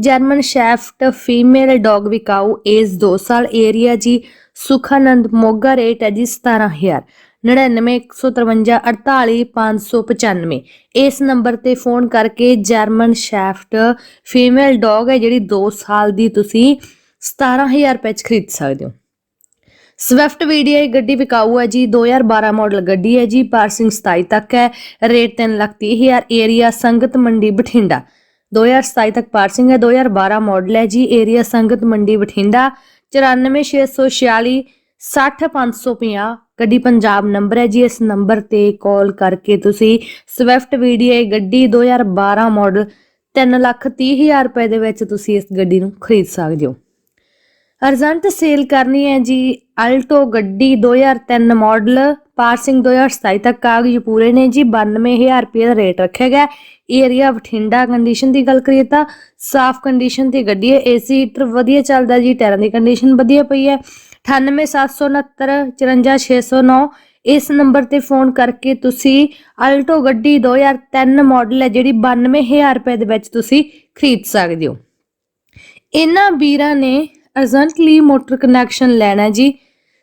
German shepherd female dog ਵਿਕਾਊ age 2 ਸਾਲ area ਜੀ ਸੁਖਾਨੰਦ ਮੋਗਾ ਰੇਟ ਹੈ ਜੀ 17000 9915548595 ਇਸ ਨੰਬਰ ਤੇ ਫੋਨ ਕਰਕੇ ਜਰਮਨ ਸ਼ੈਫਟ ਫੀਮੇਲ ਡੌਗ ਹੈ ਜਿਹੜੀ 2 ਸਾਲ ਦੀ ਤੁਸੀਂ 17000 ਰੁਪਏ ਚ ਖਰੀਦ ਸਕਦੇ ਹੋ। ਸਵਿਫਟ ਵੀਡੀਆਈ ਗੱਡੀ ਵਿਕਾਊ ਹੈ ਜੀ 2012 ਮਾਡਲ ਗੱਡੀ ਹੈ ਜੀ ਪਾਰਸਿੰਗ 27 ਤੱਕ ਹੈ। ਰੇਟ 330000 ਏਰੀਆ ਸੰਗਤ ਮੰਡੀ ਬਠਿੰਡਾ। 2027 ਤੱਕ ਪਾਰਸਿੰਗ ਹੈ। 2012 ਮਾਡਲ ਹੈ ਜੀ। ਏਰੀਆ ਸੰਗਤ ਮੰਡੀ ਬਠਿੰਡਾ। 94646 60550 ਗੱਡੀ ਪੰਜਾਬ ਨੰਬਰ ਹੈ ਜੀ। ਇਸ ਨੰਬਰ ਤੇ ਕਾਲ ਕਰਕੇ ਤੁਸੀਂ ਸਵਿਫਟ ਵੀਡੀਏ ਗੱਡੀ 2012 ਮਾਡਲ 330000 ਰੁਪਏ ਦੇ ਵਿੱਚ ਤੁਸੀਂ ਇਸ ਗੱਡੀ ਨੂੰ ਖਰੀਦ ਸਕਦੇ ਹੋ। ਅਰਜੈਂਟ ਸੇਲ ਕਰਨੀ ਹੈ ਜੀ ਅਲਟੋ ਗੱਡੀ 2003 ਮਾਡਲ ਪਾਰਸਿੰਗ 2027 ਤੱਕ ਕਾਗਜ਼ ਪੂਰੇ ਨੇ ਜੀ 92000 ਰੁਪਏ ਦਾ ਰੇਟ ਰੱਖਿਆ ਗਿਆ। ਏਰੀਆ ਬਠਿੰਡਾ ਕੰਡੀਸ਼ਨ ਦੀ ਗੱਲ ਕਰੀਏ ਤਾਂ ਸਾਫ਼ ਕੰਡੀਸ਼ਨ 'ਤੇ ਗੱਡੀ ਹੈ, ਏਸੀ ਹੀਟਰ ਵਧੀਆ ਚੱਲਦਾ ਜੀ, ਟਾਇਰਾਂ ਦੀ ਕੰਡੀਸ਼ਨ ਵਧੀਆ ਪਈ ਹੈ। 98769 54609 ਇਸ ਨੰਬਰ ਤੇ ਫੋਨ ਕਰਕੇ ਤੁਸੀਂ ਅਲਟੋ ਗੱਡੀ 2003 ਮਾਡਲ ਹੈ, ਜਿਹੜੀ 92000 ਰੁਪਏ ਦੇ ਵਿੱਚ ਤੁਸੀਂ ਖਰੀਦ ਸਕਦੇ ਹੋ। ਇਹਨਾਂ ਵੀਰਾਂ ਨੇ ਅਰਜੈਂਟਲੀ ਮੋਟਰ ਕਨੈਕਸ਼ਨ ਲੈਣਾ ਜੀ,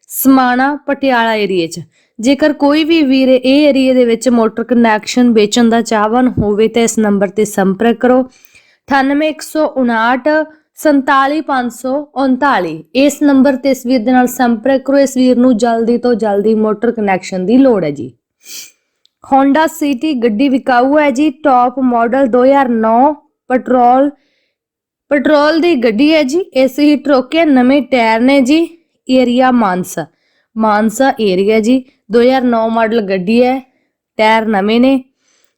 ਸਮਾਣਾ ਪਟਿਆਲਾ ਏਰੀਏ 'ਚ। ਜੇਕਰ ਕੋਈ ਵੀ ਵੀਰ ਇਹ ਏਰੀਏ ਦੇ ਵਿੱਚ ਮੋਟਰ ਕਨੈਕਸ਼ਨ ਵੇਚਣ ਦਾ ਚਾਹਵਾਨ ਹੋਵੇ ਤਾਂ ਇਸ ਨੰਬਰ ਤੇ ਸੰਪਰਕ ਕਰੋ। 9859 47539 ਇਸ ਨੰਬਰ ਤੇ ਇਸ ਵੀਰ ਦੇ ਨਾਲ ਸੰਪਰਕ ਕਰੋ। ਇਸ ਵੀਰ ਨੂੰ ਜਲਦੀ ਤੋਂ ਜਲਦੀ ਮੋਟਰ ਕਨੈਕਸ਼ਨ ਦੀ ਲੋੜ ਹੈ ਜੀ। Honda City ਗੱਡੀ ਵਿਕਾਊ ਹੈ ਜੀ ਟੌਪ ਮਾਡਲ 2009 ਪੈਟਰੋਲ ਪੈਟਰੋਲ ਦੀ ਗੱਡੀ ਹੈ ਜੀ ਏਸੀ ਹੀਟ ਰੋਕੇ ਨਵੇਂ ਟਾਇਰ ਨੇ ਜੀ, ਏਰੀਆ ਮਾਨਸਾ। ਮਾਨਸਾ ਏਰੀਆ ਜੀ 2009 ਮਾਡਲ ਗੱਡੀ ਹੈ, ਟਾਇਰ ਨਵੇਂ ਨੇ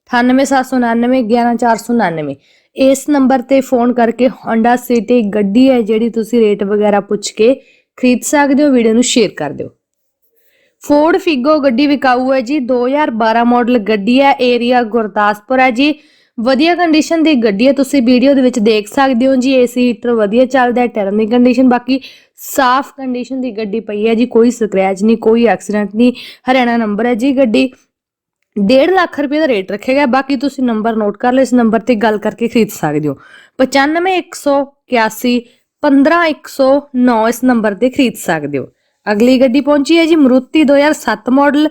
98799 11499 ਇਸ ਨੰਬਰ ਤੇ ਫੋਨ ਕਰਕੇ Honda City ਗੱਡੀ ਹੈ, ਜਿਹੜੀ ਤੁਸੀਂ ਰੇਟ ਵਗੈਰਾ ਪੁੱਛ ਕੇ ਖਰੀਦ ਸਕਦੇ ਹੋ, ਵੀਡੀਓ ਨੂੰ ਸ਼ੇਅਰ ਕਰ ਦਿਓ। ਫੋਰਡ ਫਿਗੋ ਗੱਡੀ ਵਿਕਾਊ ਹੈ ਜੀ 2012 ਮਾਡਲ ਗੱਡੀ ਹੈ, ਏਰੀਆ ਗੁਰਦਾਸਪੁਰ ਹੈ ਜੀ ਵਧੀਆ ਕੰਡੀਸ਼ਨ ਦੀ ਗੱਡੀ ਹੈ ਤੁਸੀਂ ਵੀਡੀਓ ਦੇ ਵਿੱਚ ਦੇਖ ਸਕਦੇ ਹੋ ਜੀ ਏਸੀ ਹੀਟਰ ਵਧੀਆ ਚੱਲਦਾ ਹੈ ਟਾਇਰਾਂ ਦੀ ਕੰਡੀਸ਼ਨ ਬਾਕੀ ਸਾਫ਼ ਕੰਡੀਸ਼ਨ ਦੀ ਗੱਡੀ ਪਈ ਹੈ ਜੀ, ਕੋਈ ਸਕ੍ਰੈਚ ਨਹੀਂ, ਕੋਈ ਐਕਸੀਡੈਂਟ ਨਹੀਂ, ਹਰਿਆਣਾ ਨੰਬਰ ਹੈ ਜੀ ਗੱਡੀ। 1.5 ਲੱਖ ਰੁਪਏ ਦਾ ਰੇਟ ਰੱਖਿਆ ਗਿਆ ਬਾਕੀ ਤੁਸੀਂ ਨੰਬਰ ਨੋਟ ਕਰ ਲਓ, ਇਸ ਨੰਬਰ ਤੇ ਗੱਲ ਕਰਕੇ ਖਰੀਦ ਸਕਦੇ ਹੋ। 95181 15109 ਇਸ ਨੰਬਰ ਤੇ ਖਰੀਦ ਸਕਦੇ ਹੋ। ਅਗਲੀ ਗੱਡੀ ਪਹੁੰਚੀ ਹੈ ਜੀ, ਮਰੂਤੀ 2007 ਮਾਡਲ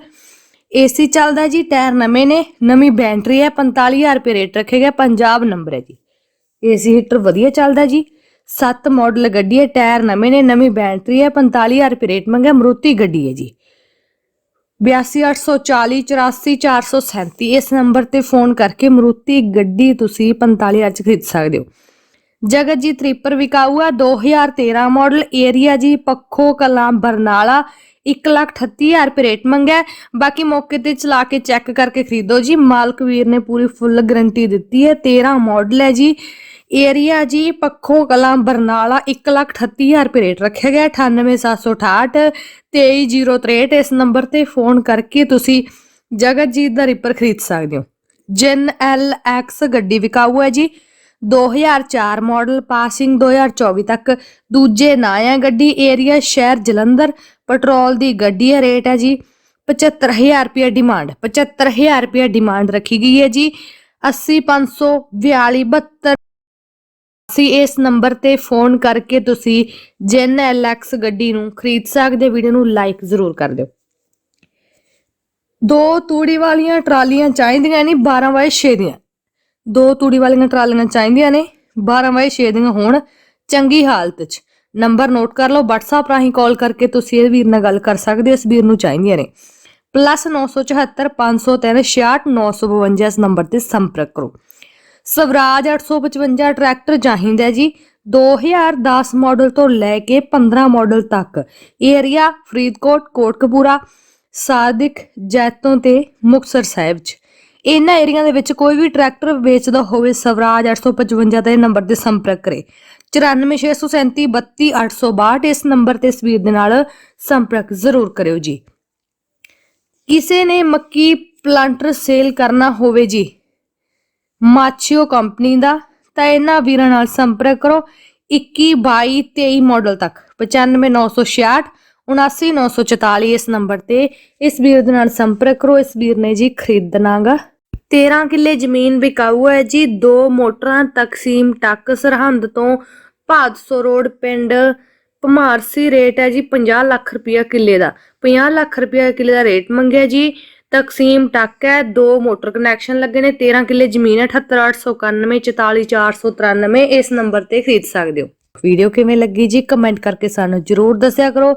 ਏਸੀ ਚੱਲਦਾ ਜੀ, ਟਾਇਰ ਨਵੇਂ ਨੇ, ਨਵੀਂ ਬੈਟਰੀ ਹੈ 45000 ਰੁਪਏ ਰੇਟ ਰੱਖਿਆ ਗਿਆ ਪੰਜਾਬ ਨੰਬਰ ਹੈ ਜੀ ਏਸੀ ਹੀਟਰ ਵਧੀਆ ਚੱਲਦਾ ਜੀ 7 ਮਾਡਲ ਗੱਡੀ ਹੈ, ਟਾਇਰ ਨਵੇਂ ਨੇ, ਨਵੀਂ ਬੈਟਰੀ ਹੈ 45000 ਰੁਪਏ ਰੇਟ ਮੰਗਿਆ, ਮਰੂਤੀ ਗੱਡੀ ਹੈ ਜੀ। 8284 84437 ਇਸ ਨੰਬਰ ਤੇ ਫੋਨ ਕਰਕੇ ਮਰੂਤੀ ਗੱਡੀ ਤੁਸੀਂ 45000 ਚ ਖਰੀਦ ਸਕਦੇ ਹੋ। ਜਗਤ ਜੀ ਤ੍ਰਿਪਰ ਵਿਕਾਊ ਆ 2013 ਮਾਡਲ ਏਰੀਆ ਜੀ, ਪੱਖੋ ਕਲਾਂ ਬਰਨਾਲਾ 138000 ਰੁਪਏ ਰੇਟ ਮੰਗਿਆ ਬਾਕੀ ਮੌਕੇ ਤੇ ਚਲਾ ਕੇ ਚੈੱਕ ਕਰਕੇ ਖਰੀਦੋ ਜੀ। ਮਾਲਕ ਵੀਰ ਨੇ ਪੂਰੀ ਫੁੱਲ ਗਰੰਟੀ ਦਿੱਤੀ ਹੈ। 13 ਮਾਡਲ ਹੈ ਜੀ। ਏਰੀਆ ਜੀ, ਪੱਖੋ ਕਲਾਂ, ਬਰਨਾਲਾ 138000 ਰੁਪਏ ਰੇਟ ਰੱਖਿਆ ਗਿਆ 98768 23063 ਇਸ ਨੰਬਰ ਤੇ ਫੋਨ ਕਰਕੇ ਤੁਸੀਂ ਜਗਤਜੀਤ ਦਾ ਰਿਪਰ ਖਰੀਦ ਸਕਦੇ ਹੋ। ਜਿਨ ਐਲ ਐਕਸ ਗੱਡੀ ਵਿਕਾਊ ਹੈ ਜੀ। 2004 ਮਾਡਲ ਪਾਸਿੰਗ 2024 ਤੱਕ। ਦੂਜੇ ਨਾਂ ਹੈ ਗੱਡੀ ਏਰੀਆ ਸ਼ਹਿਰ ਜਲੰਧਰ। ਪੈਟਰੋਲ ਦੀ ਗੱਡੀ ਹੈ ਰੇਟ ਹੈ ਜੀ 75000 ਰੁਪਏ ਡਿਮਾਂਡ 75000 ਰੁਪਏ ਡਿਮਾਂਡ ਰੱਖੀ ਗਈ ਹੈ ਜੀ। 80542 72 ਅਸੀਂ ਇਸ ਨੰਬਰ ਤੇ ਫੋਨ ਕਰਕੇ ਤੁਸੀਂ ਜਿਨ ਐਲਐਕਸ ਗੱਡੀ ਨੂੰ ਖਰੀਦ ਸਕਦੇ ਵੀਡੀਓ ਨੂੰ ਲਾਈਕ ਜ਼ਰੂਰ ਕਰ ਦਿਓ। ਦੋ ਤੂੜੀ ਵਾਲੀਆਂ ਟਰਾਲੀਆਂ ਚਾਹੀਦੀਆਂ ਨਹੀਂ 12 ਬਾਏ 6 ਦੀਆਂ। ਦੋ ਤੂੜੀ ਵਾਲੀਆਂ ਟਰਾਲੀਆਂ ਚਾਹੀਦੀਆਂ ਨੇ 12 ਬਾਏ 6 ਦੀਆਂ ਹੋਣ। ਚੰਗੀ ਹਾਲਤ 'ਚ। ਨੰਬਰ ਨੋਟ ਕਰ ਲਓ, WhatsApp ਰਾਹੀਂ ਕਾਲ ਕਰਕੇ ਤੁਸੀਂ ਇਹ ਵੀਰ ਨਾਲ ਗੱਲ ਕਰ ਸਕਦੇ ਹੋ, ਇਸ ਵੀਰ ਨੂੰ ਚਾਹੀਦੀਆਂ ਨੇ। ਪਲੱਸ 974 503 66952 ਇਸ ਨੰਬਰ ਤੇ ਸੰਪਰਕ ਕਰੋ। ਸਵਰਾਜ 855 ਟਰੈਕਟਰ ਚਾਹੀਦਾ ਹੈ ਜੀ 2010 ਮਾਡਲ ਤੋਂ ਲੈ ਕੇ 15 ਮਾਡਲ ਤੱਕ। ਏਰੀਆ ਫਰੀਦਕੋਟ, ਕੋਟਕਪੂਰਾ, ਸਾਦਿਕ, ਜੈਤੋਂ ਤੇ ਮੁਕਤਸਰ ਸਾਹਿਬ 'ਚ। ਇਹਨਾਂ ਏਰੀਆ ਦੇ ਵਿੱਚ ਕੋਈ ਵੀ ਟਰੈਕਟਰ ਵੇਚਦਾ ਹੋਵੇ ਸਵਰਾਜ 855 ਤੇ ਨੰਬਰ ਤੇ ਸੰਪਰਕ ਕਰੇ। 9467332862 ਇਸ ਨੰਬਰ ਤੇ ਇਸ ਵੀਰ ਦੇ ਨਾਲ ਸੰਪਰਕ ਜ਼ਰੂਰ ਕਰਿਓ ਜੀ। ਕਿਸੇ ਨੇ ਮੱਕੀ ਪਲਾਂਟਰ ਸੇਲ ਕਰਨਾ ਹੋਵੇ ਜੀ ਮਾਚਿਓ ਕੰਪਨੀ ਦਾ, ਤਾਂ ਇਹਨਾਂ ਵੀਰਾਂ ਨਾਲ ਸੰਪਰਕ ਕਰੋ 21 22 23 ਮਾਡਲ ਤੱਕ 95966 79944 ਇਸ ਨੰਬਰ ਤੇ ਇਸ ਵੀਰ ਦੇ ਨਾਲ ਸੰਪਰਕ ਕਰੋ, ਇਸ ਵੀਰ ਨੇ ਜੀ ਖਰੀਦਣਾਗਾ। 13 ਕਿੱਲੇ ਜ਼ਮੀਨ ਵਿਕਾਊ ਹੈ ਜੀ। ਦੋ ਮੋਟਰਾਂ ਤਕਸੀਮ ਟੱਕ ਸਰਹੰਦ ਤੋਂ ਭਾਦਸੋ ਰੋਡ ਪਿੰਡ ਭਮਾਰਸੀ ਰੇਟ ਹੈ ਜੀ 50 ਲੱਖ ਰੁਪਇਆ ਕਿੱਲੇ ਦਾ। 50 ਲੱਖ ਰੁਪਇਆ ਕਿੱਲੇ ਦਾ ਰੇਟ ਮੰਗਿਆ ਜੀ। ਤਕਸੀਮ ਟੱਕ ਹੈ, ਦੋ ਮੋਟਰ ਕਨੈਕਸ਼ਨ ਲੱਗੇ ਨੇ 13 ਕਿੱਲੇ ਜ਼ਮੀਨ ਹੈ 78891 44493 ਇਸ ਨੰਬਰ ਤੇ ਖਰੀਦ ਸਕਦੇ ਹੋ। ਵੀਡੀਓ ਕਿਵੇਂ ਲੱਗੀ ਜੀ, ਕਮੈਂਟ ਕਰਕੇ ਸਾਨੂੰ ਜਰੂਰ ਦੱਸਿਆ ਕਰੋ।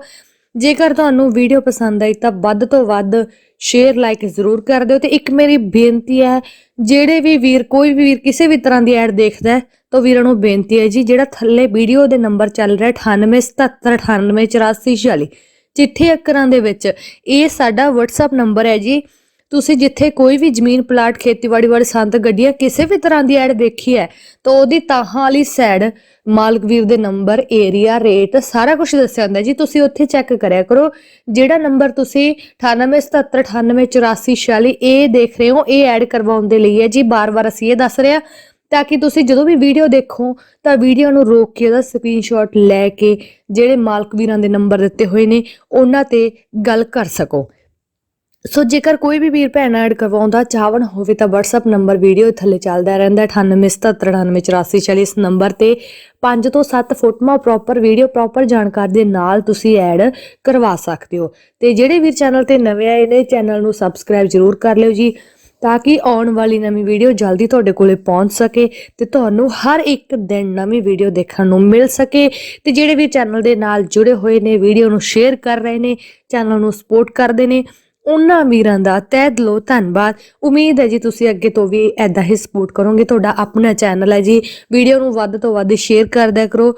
ਜੇਕਰ ਤੁਹਾਨੂੰ ਵੀਡੀਓ ਪਸੰਦ ਆਈ ਤਾਂ ਵੱਧ ਤੋਂ ਵੱਧ ਸ਼ੇਅਰ ਲਾਈਕ ਜ਼ਰੂਰ ਕਰ ਦਿਓ ਤੇ ਇੱਕ ਮੇਰੀ ਬੇਨਤੀ ਹੈ ਜਿਹੜੇ ਵੀ ਵੀਰ ਕੋਈ ਵੀ ਵੀਰ ਕਿਸੇ ਵੀ ਤਰ੍ਹਾਂ ਦੀ ਐਡ ਦੇਖਦਾ ਹੈ ਤਾਂ ਵੀਰਾਂ ਨੂੰ ਬੇਨਤੀ ਹੈ ਜੀ ਜਿਹੜਾ ਥੱਲੇ ਵੀਡੀਓ ਦੇ ਨੰਬਰ ਚੱਲ ਰਿਹਾ 9877988446 ਚਿੱਠੇ ਅੱਖਰਾਂ ਦੇ ਵਿੱਚ ਇਹ ਸਾਡਾ WhatsApp ਨੰਬਰ ਹੈ ਜੀ ਤੁਸੀਂ ਜਿੱਥੇ ਕੋਈ ਵੀ ਜ਼ਮੀਨ, ਪਲਾਟ, ਖੇਤੀਬਾੜੀ ਵਾਲੀ ਸੰਦ ਗੱਡੀਆਂ ਕਿਸੇ ਵੀ ਤਰ੍ਹਾਂ ਦੀ ਐਡ ਦੇਖੀ ਹੈ, ਤਾਂ ਉਹਦੀ ਤਾਹਾਂ ਵਾਲੀ ਸਾਈਡ ਮਾਲਕ ਵੀਰ ਦੇ ਨੰਬਰ ਏਰੀਆ ਰੇਟ ਸਾਰਾ ਕੁਝ ਦੱਸਿਆ ਹੁੰਦਾ ਜੀ, ਤੁਸੀਂ ਉੱਥੇ ਚੈੱਕ ਕਰਿਆ ਕਰੋ, ਜਿਹੜਾ ਨੰਬਰ ਤੁਸੀਂ 9877988446 ਇਹ ਦੇਖ ਰਹੇ ਹੋ ਇਹ ਐਡ ਕਰਵਾਉਣ ਦੇ ਲਈ ਹੈ। ਜੀ, ਬਾਰ-ਬਾਰ ਅਸੀਂ ਇਹ ਦੱਸ ਰਹੇ ਹਾਂ, ਤਾਂ ਕਿ ਤੁਸੀਂ ਜਦੋਂ ਵੀ ਵੀਡੀਓ ਦੇਖੋ, ਤਾਂ ਵੀਡੀਓ ਨੂੰ ਰੋਕ ਕੇ ਉਹਦਾ ਸਕਰੀਨਸ਼ਾਟ ਲੈ ਕੇ ਜਿਹੜੇ ਮਾਲਕ ਵੀਰਾਂ ਦੇ ਨੰਬਰ ਦਿੱਤੇ ਹੋਏ ਨੇ, ਉਹਨਾਂ ਤੇ ਗੱਲ ਕਰ ਸਕੋ। ਸੋ ਜੇਕਰ ਕੋਈ ਵੀ ਵੀਰ ਭੈਣ ਐਡ ਕਰਵਾਉਂਦਾ ਚਾਹਵਣ ਹੋਵੇ ਤਾਂ WhatsApp ਨੰਬਰ ਵੀਡੀਓ ਥੱਲੇ ਚੱਲਦਾ ਰਹਿੰਦਾ 9877988446 ਇਸ ਨੰਬਰ ਤੇ 5 ਤੋਂ 7 ਫੋਟੋਆਂ ਪ੍ਰੋਪਰ ਵੀਡੀਓ ਪ੍ਰੋਪਰ ਜਾਣਕਾਰੀ ਦੇ ਨਾਲ ਤੁਸੀਂ ਐਡ ਕਰਵਾ ਸਕਦੇ ਹੋ। ਤੇ ਜਿਹੜੇ ਵੀਰ ਚੈਨਲ ਤੇ ਨਵੇਂ ਆਏ ਨੇ ਚੈਨਲ ਨੂੰ ਸਬਸਕ੍ਰਾਈਬ ਜ਼ਰੂਰ ਕਰ ਲਿਓ ਜੀ, ਤਾਂ ਕਿ ਆਉਣ ਵਾਲੀ ਨਵੀਂ ਵੀਡੀਓ ਜਲਦੀ ਤੁਹਾਡੇ ਕੋਲੇ ਪਹੁੰਚ ਸਕੇ ਤੇ ਤੁਹਾਨੂੰ ਹਰ ਇੱਕ ਦਿਨ ਨਵੀਂ ਵੀਡੀਓ ਦੇਖਣ ਨੂੰ ਮਿਲ ਸਕੇ। ਤੇ ਜਿਹੜੇ ਵੀ ਚੈਨਲ ਦੇ ਨਾਲ ਜੁੜੇ ਹੋਏ ਨੇ ਵੀਡੀਓ ਨੂੰ ਸ਼ੇਅਰ ਕਰ ਰਹੇ ਨੇ ਚੈਨਲ ਨੂੰ ਸਪੋਰਟ ਕਰਦੇ ਨੇ ਉਹਨਾਂ ਵੀਰਾਂ ਦਾ ਤਹਿ ਦਿਲੋਂ ਧੰਨਵਾਦ। ਉਮੀਦ ਹੈ ਜੀ ਤੁਸੀਂ ਅੱਗੇ ਤੋਂ ਵੀ ਐਦਾਂ ਹੀ ਸਪੋਰਟ ਕਰੋਗੇ। ਤੁਹਾਡਾ ਆਪਣਾ ਚੈਨਲ ਹੈ ਜੀ। ਵੀਡੀਓ ਨੂੰ ਵੱਧ ਤੋਂ ਵੱਧ ਸ਼ੇਅਰ ਕਰਦਿਆ ਕਰੋ।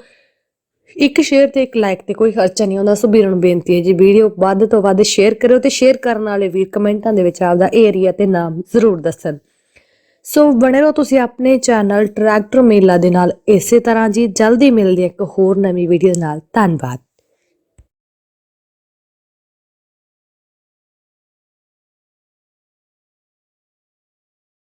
ਇੱਕ ਸ਼ੇਅਰ ਤੇ ਇੱਕ ਲਾਈਕ ਤੇ ਕੋਈ ਖਰਚਾ ਨਹੀਂ ਹੁੰਦਾ ਸੋ ਵੀਰਾਂ ਨੂੰ ਬੇਨਤੀ ਹੈ ਜੀ, ਵੀਡੀਓ ਵੱਧ ਤੋਂ ਵੱਧ ਸ਼ੇਅਰ ਕਰਿਓ ਤੇ ਸ਼ੇਅਰ ਕਰਨ ਵਾਲੇ ਵੀਰ ਕਮੈਂਟਾਂ ਦੇ ਵਿੱਚ ਆਪਦਾ ਏਰੀਆ ਤੇ ਨਾਮ ਜ਼ਰੂਰ ਦੱਸਣ। ਸੋ ਬਣੇ ਰਹੋ ਤੁਸੀਂ ਆਪਣੇ ਚੈਨਲ ਟਰੈਕਟਰ ਮੇਲਾ ਦੇ ਨਾਲ ਇਸੇ ਤਰ੍ਹਾਂ ਜੀ। ਜਲਦੀ ਮਿਲਦੇ ਇੱਕ ਹੋਰ ਨਵੀਂ ਵੀਡੀਓ ਦੇ ਨਾਲ। ਧੰਨਵਾਦ।